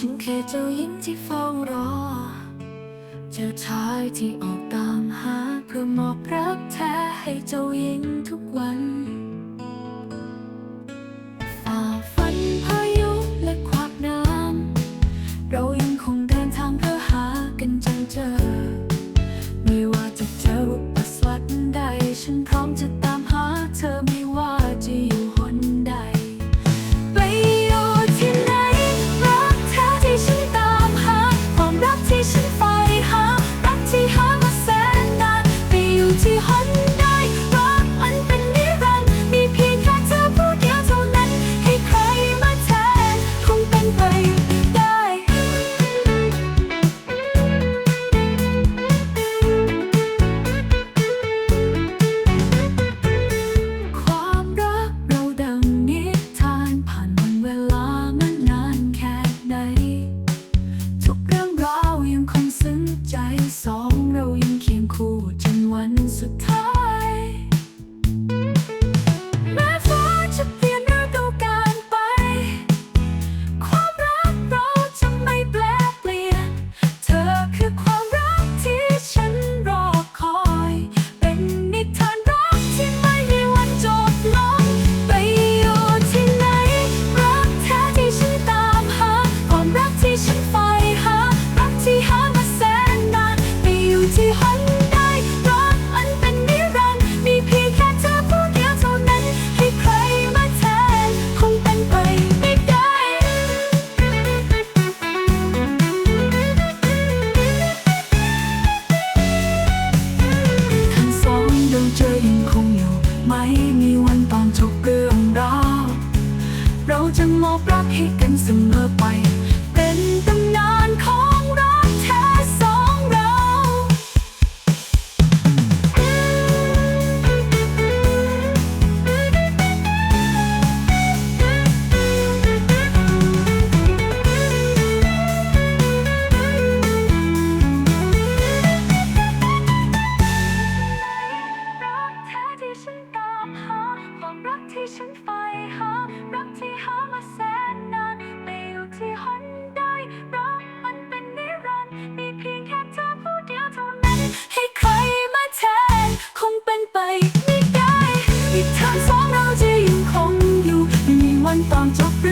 ฉันแค่เจ้าหญิงที่เฝ้ารอ เจ้าชายที่ออกตามหาเพื่อมอบรักแท้ให้เจ้าหญิงทุกวัน งมอบรักให้กันเสมอไป เป็นตำนานของรักแท้สองเรา รักแท้ที่ฉันตามหา ความรักที่ฉันฝัน ตอนจบ